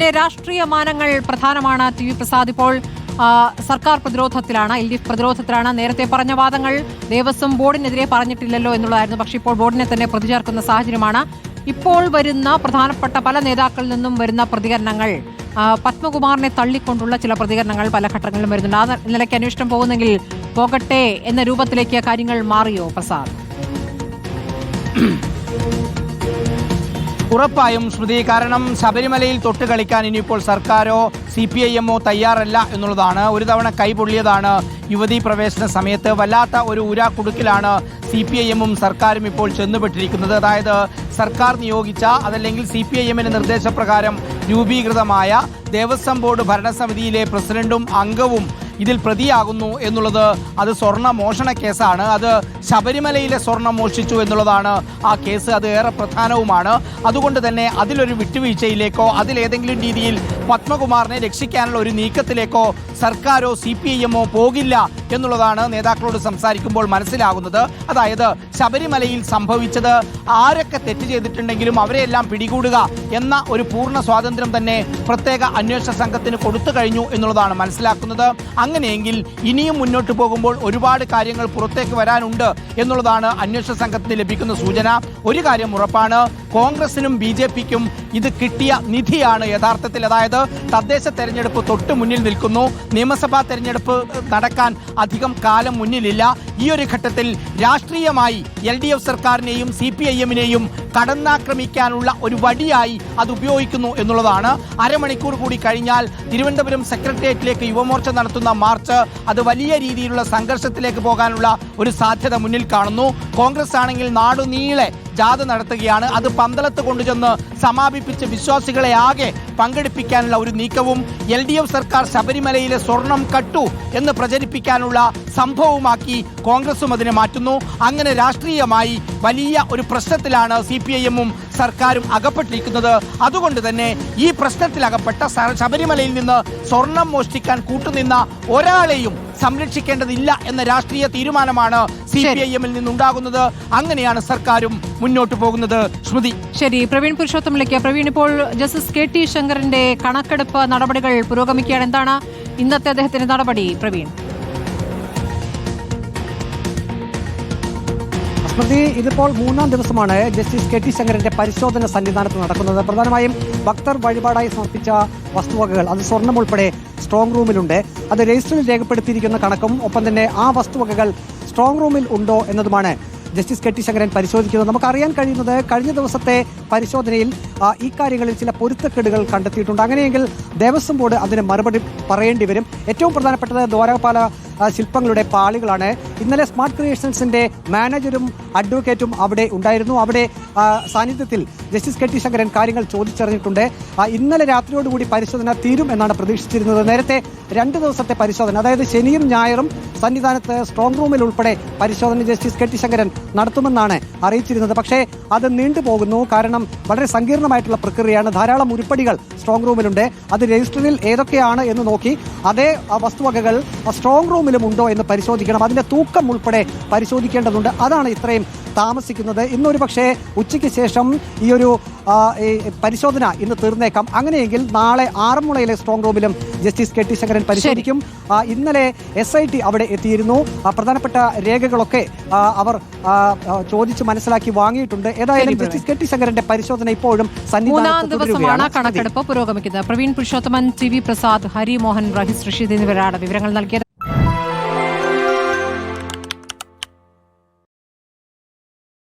രാഷ്ട്രീയ മാനങ്ങൾ പ്രധാനമാണ് ടി വി പ്രസാദ് ഇപ്പോൾ സർക്കാർ പ്രതിരോധത്തിലാണ് എൽ ഡി എഫ് പ്രതിരോധത്തിലാണ്. നേരത്തെ പറഞ്ഞ വാദങ്ങൾ ദേവസ്വം ബോർഡിനെതിരെ പറഞ്ഞിട്ടില്ലല്ലോ എന്നുള്ളതായിരുന്നു. പക്ഷേ ഇപ്പോൾ ബോർഡിനെ തന്നെ പ്രതിചേർക്കുന്ന സാഹചര്യമാണ്. ഇപ്പോൾ വരുന്ന പ്രധാനപ്പെട്ട പല നേതാക്കളിൽ നിന്നും വരുന്ന പ്രതികരണങ്ങൾ പത്മകുമാറിനെ തള്ളിക്കൊണ്ടുള്ള ചില പ്രതികരണങ്ങൾ പല ഘട്ടങ്ങളിലും വരുന്നുണ്ട്. ആ നിലയ്ക്ക് അന്വേഷണം പോകുന്നെങ്കിൽ പോകട്ടെ എന്ന രൂപത്തിലേക്ക് കാര്യങ്ങൾ മാറിയോ പ്രസാദ്? ഉറപ്പായും സ്മൃതി കാരണം ശബരിമലയിൽ തൊട്ട് കളിക്കാൻ ഇനിയിപ്പോൾ സർക്കാരോ സി പി ഐ എമ്മോ തയ്യാറല്ല എന്നുള്ളതാണ്. ഒരു തവണ കൈപൊള്ളിയതാണ് യുവതീ പ്രവേശന സമയത്ത്. വല്ലാത്ത ഒരു ഉരാക്കുടുക്കിലാണ് സി പി ഐ എമ്മും സർക്കാരും ഇപ്പോൾ ചെന്നുപെട്ടിരിക്കുന്നത്. അതായത് സർക്കാർ നിയോഗിച്ച അതല്ലെങ്കിൽ സി പി ഐ എമ്മിന്റെ നിർദ്ദേശപ്രകാരം രൂപീകൃതമായ ദേവസ്വം ബോർഡ് ഭരണസമിതിയിലെ പ്രസിഡന്റും അംഗവും ഇതിൽ പ്രതിയാകുന്നു എന്നുള്ളത് അത് സ്വർണ മോഷണ കേസാണ്. അത് ശബരിമലയിലെ സ്വർണം മോഷ്ടിച്ചു എന്നുള്ളതാണ് ആ കേസ്. അത് ഏറെ പ്രധാനവുമാണ്. അതുകൊണ്ട് തന്നെ അതിലൊരു വിട്ടുവീഴ്ചയിലേക്കോ അതിലേതെങ്കിലും രീതിയിൽ പത്മകുമാറിനെ രക്ഷിക്കാനുള്ള ഒരു നീക്കത്തിലേക്കോ സർക്കാരോ സി പി ഐ എമ്മോ പോകില്ല എന്നുള്ളതാണ് നേതാക്കളോട് സംസാരിക്കുമ്പോൾ മനസ്സിലാകുന്നത്. അതായത് ശബരിമലയിൽ സംഭവിച്ചത് ആരൊക്കെ തെറ്റ് ചെയ്തിട്ടുണ്ടെങ്കിലും അവരെയെല്ലാം പിടികൂടുക എന്ന ഒരു പൂർണ സ്വാതന്ത്ര്യം തന്നെ പ്രത്യേക അന്വേഷണ സംഘത്തിന് കൊടുത്തു കഴിഞ്ഞു എന്നുള്ളതാണ് മനസ്സിലാക്കുന്നത്. അങ്ങനെയെങ്കിൽ ഇനിയും മുന്നോട്ട് പോകുമ്പോൾ ഒരുപാട് കാര്യങ്ങൾ പുറത്തേക്ക് വരാനുണ്ട് എന്നുള്ളതാണ് അന്വേഷണ സംഘത്തിന് ലഭിക്കുന്ന സൂചന. ഒരു കാര്യം ഉറപ്പാണ് കോൺഗ്രസിനും ബി ജെ പിക്കും ഇത് കിട്ടിയ നിധിയാണ് യഥാർത്ഥത്തിൽ. അതായത് തദ്ദേശ തെരഞ്ഞെടുപ്പ് തൊട്ട് മുന്നിൽ നിൽക്കുന്നു. നിയമസഭാ തെരഞ്ഞെടുപ്പ് നടക്കാൻ അധികം കാലം മുന്നിലില്ല. ഈ ഒരു ഘട്ടത്തിൽ രാഷ്ട്രീയമായി എൽ ഡി എഫ് സർക്കാരിനെയും സി പി ഐ എമ്മിനെയും കടന്നാക്രമിക്കാനുള്ള ഒരു വടിയായി അത് ഉപയോഗിക്കുന്നു എന്നുള്ളതാണ്. അരമണിക്കൂർ കൂടി കഴിഞ്ഞാൽ തിരുവനന്തപുരം സെക്രട്ടേറിയറ്റിലേക്ക് യുവമോർച്ച നടത്തുന്ന മാർച്ച് അത് വലിയ രീതിയിലുള്ള സംഘർഷത്തിലേക്ക് പോകാനുള്ള ഒരു സാധ്യത മുന്നിൽ കാണുന്നു. കോൺഗ്രസ് ആണെങ്കിൽ നാടുനീളെ ജാഥ നടത്തുകയാണ്. അത് പന്തളത്ത് കൊണ്ടുചെന്ന് സമാപിപ്പിച്ച് വിശ്വാസികളെ ആകെ പങ്കെടുപ്പിക്കാനുള്ള ഒരു നീക്കവും എൽ ഡി എഫ് സർക്കാർ ശബരിമലയിലെ സ്വർണം കട്ടു എന്ന് പ്രചരിപ്പിക്കാനുള്ള സംഭവമാക്കി കോൺഗ്രസും അതിനെ മാറ്റുന്നു. അങ്ങനെ രാഷ്ട്രീയമായി വലിയ ഒരു പ്രശ്നത്തിലാണ് സി പി ഐ എമ്മും സർക്കാരും അകപ്പെട്ടിരിക്കുന്നത്. അതുകൊണ്ട് തന്നെ ഈ പ്രശ്നത്തിലകപ്പെട്ട ശബരിമലയിൽ നിന്ന് സ്വർണം മോഷ്ടിക്കാൻ കൂട്ടുനിന്ന ഒരാളെയും സംരക്ഷിക്കേണ്ടതില്ല എന്ന രാഷ്ട്രീയ തീരുമാനമാണ് സി പി ഐ എമ്മിൽ നിന്നുണ്ടാകുന്നത്. അങ്ങനെയാണ് സർക്കാരും മുന്നോട്ട് പോകുന്നത്. ശ്രുതി. ശരി പ്രവീൺ പുരുഷോത്തമിലേക്ക് പ്രവീൺ ഇപ്പോൾ ജസ്റ്റിസ് കെ ടി ശങ്കറിന്റെ കണക്കെടുപ്പ് നടപടികൾ പുരോഗമിക്കുകയാണ്. എന്താണ് ഇന്നത്തെ അദ്ദേഹത്തിന്റെ നടപടി പ്രവീൺ? സ്മൃതി ഇതിപ്പോൾ മൂന്നാം ദിവസമാണ് ജസ്റ്റിസ് കെ ടി ശങ്കരന്റെ പരിശോധന സന്നിധാനത്ത് നടക്കുന്നത്. പ്രധാനമായും ഭക്തർ വഴിപാടായി സമർപ്പിച്ച വസ്തുവകകൾ അത് സ്വർണം ഉൾപ്പെടെ സ്ട്രോങ് റൂമിലുണ്ട് അത് രജിസ്റ്ററിൽ രേഖപ്പെടുത്തിയിരിക്കുന്ന കണക്കും ഒപ്പം തന്നെ ആ വസ്തുവകകൾ സ്ട്രോങ് റൂമിൽ ഉണ്ടോ എന്നതുമാണ് ജസ്റ്റിസ് കെ ടി ശങ്കരൻ പരിശോധിക്കുന്നത്. നമുക്കറിയാൻ കഴിയുന്നത് കഴിഞ്ഞ ദിവസത്തെ പരിശോധനയിൽ ഈ കാര്യങ്ങളിൽ ചില പൊരുത്തക്കേടുകൾ കണ്ടെത്തിയിട്ടുണ്ട്. അങ്ങനെയെങ്കിൽ ദേവസ്വം ബോർഡ് അതിന് മറുപടി പറയേണ്ടി വരും. ഏറ്റവും പ്രധാനപ്പെട്ടത് ദ്വാരപാല ശില്പങ്ങളുടെ പാളികളാണ്. ഇന്നലെ സ്മാർട്ട് ക്രിയേഷൻസിന്റെ മാനേജറും അഡ്വക്കേറ്റും അവിടെ ഉണ്ടായിരുന്നു. അവിടെ സാന്നിധ്യത്തിൽ ജസ്റ്റിസ് കെ ടി ശങ്കരൻ കാര്യങ്ങൾ ചോദിച്ചറിഞ്ഞിട്ടുണ്ട്. ഇന്നലെ രാത്രിയോടുകൂടി പരിശോധന തീരും എന്നാണ് പ്രതീക്ഷിച്ചിരുന്നത്. നേരത്തെ രണ്ട് ദിവസത്തെ പരിശോധന അതായത് ശനിയും ഞായറും സന്നിധാനത്ത് സ്ട്രോങ് റൂമിൽ ഉൾപ്പെടെ പരിശോധന ജസ്റ്റിസ് കെ ടി ശങ്കരൻ നടത്തുമെന്നാണ് അറിയിച്ചിരുന്നത്. പക്ഷേ അത് നീണ്ടുപോകുന്നു കാരണം വളരെ സങ്കീർണമായിട്ടുള്ള പ്രക്രിയയാണ്. ധാരാളം ഉരുപ്പടികൾ സ്ട്രോങ് റൂമിലുണ്ട് അത് രജിസ്റ്ററിൽ ഏതൊക്കെയാണ് എന്ന് നോക്കി അതേ വസ്തുവകകൾ സ്ട്രോങ് സ്ട്രോങ് റൂമിലും ഉണ്ടോ എന്ന് പരിശോധിക്കണം. അതിന്റെ തൂക്കം ഉൾപ്പെടെ പരിശോധിക്കേണ്ടതുണ്ട്. അതാണ് ഇത്രയും താമസിക്കുന്നത്. ഇന്നൊരു പക്ഷേ ഉച്ചയ്ക്ക് ശേഷം ഈ ഒരു പരിശോധന ഇന്ന് തീർന്നേക്കാം. അങ്ങനെയെങ്കിൽ നാളെ ആറന്മുളയിലെ സ്ട്രോങ് റൂമിലും ജസ്റ്റിസ് കെ ടി ശങ്കരൻ പരിശോധിക്കും. ഇന്നലെ എസ് ഐ ടി അവിടെ എത്തിയിരുന്നു. പ്രധാനപ്പെട്ട രേഖകളൊക്കെ അവർ ചോദിച്ച് മനസ്സിലാക്കി വാങ്ങിയിട്ടുണ്ട്. ഏതായാലും ജസ്റ്റിസ് കെ ടി ശങ്കരന്റെ പരിശോധന ഇപ്പോഴും മൂന്നാം ദിവസമാണ് കണക്കെടുപ്പ് പുരോഗമിക്കുന്നത്. പ്രവീൺ പുരുഷോത്തമൻ ടി വി പ്രസാദ് ഹരിമോഹൻ റഹിസ് റഷീദ് എന്നിവരാണ് വിവരങ്ങൾ നൽകിയത്.